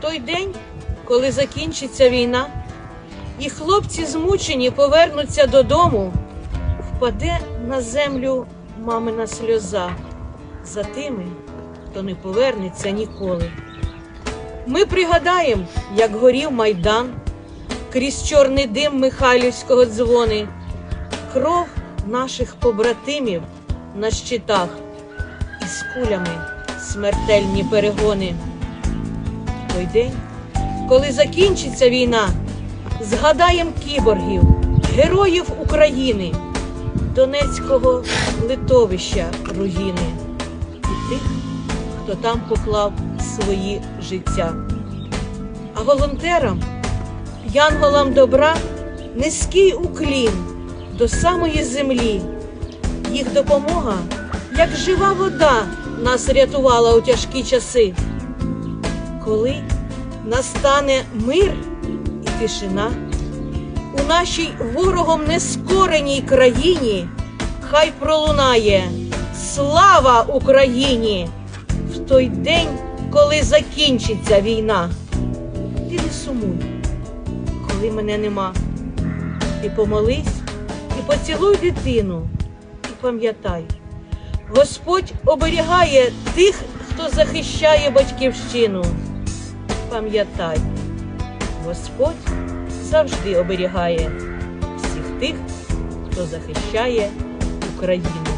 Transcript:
Той день, коли закінчиться війна, і хлопці змучені повернуться додому, впаде на землю мамина сльоза за тими, хто не повернеться ніколи. Ми пригадаємо, як горів майдан, крізь чорний дим Михайлівського дзвони, кров наших побратимів на щитах і з кулями смертельні перегони. Той день, коли закінчиться війна, згадаєм кіборгів, героїв України, Донецького литовища руїни і тих, хто там поклав свої життя. А волонтерам, янголам добра, низький уклін до самої землі. Їх допомога, як жива вода, нас рятувала у тяжкі часи. Коли настане мир і тишина, у нашій ворогом нескореній країні хай пролунає Слава Україні! В той день, коли закінчиться війна. Ти не сумуй, коли мене нема. Ти помолись і поцілуй дитину, і пам'ятай, Господь оберігає тих, хто захищає батьківщину. Пам'ятай, Господь завжди оберігає всіх тих, хто захищає Україну.